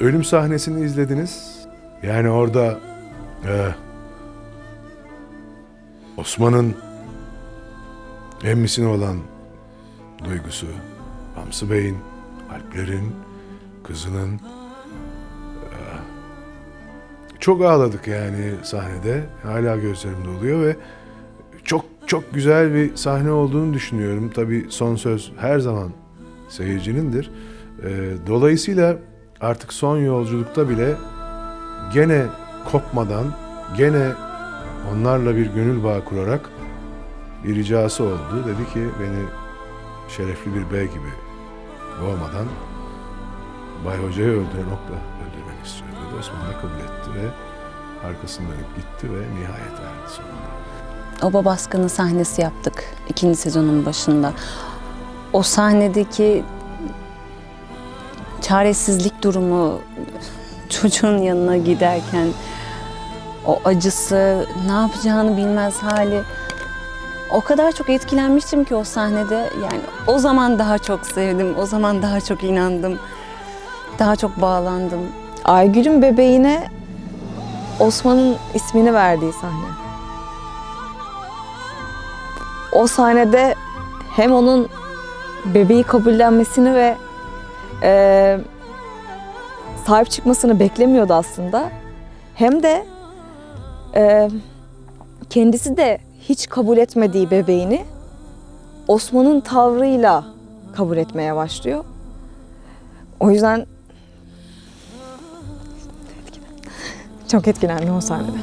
ölüm sahnesini izlediniz. Yani orada e, Osman'ın emmisine olan duygusu, Hamsı Bey'in, Alpler'in, kızının e, çok ağladık yani sahnede. Hala gözlerim doluyor ve çok çok güzel bir sahne olduğunu düşünüyorum. Tabii son söz her zaman seyircinindir. E, dolayısıyla artık son yolculukta bile gene kopmadan, gene onlarla bir gönül bağı kurarak bir ricası oldu. Dedi ki beni şerefli bir bey gibi boğmadan Bay Hoca'yı öldüren okla öldürmek istiyor dedi. Osman da kabul etti ve arkasından dönüp gitti ve nihayet verdi sonunda. Oba baskını sahnesi yaptık ikinci sezonun başında. O sahnedeki çaresizlik durumu, çocuğun yanına giderken o acısı, ne yapacağını bilmez hali. O kadar çok etkilenmiştim ki o sahnede. Yani o zaman daha çok sevdim, o zaman daha çok inandım. Daha çok bağlandım. Aygül'ün bebeğine Osman'ın ismini verdiği sahne. O sahnede hem onun bebeği kabullenmesini ve eee, sahip çıkmasını beklemiyordu aslında. Hem de eee, kendisi de hiç kabul etmediği bebeğini Osman'ın tavrıyla kabul etmeye başlıyor. O yüzden çok etkilendim o sahnede.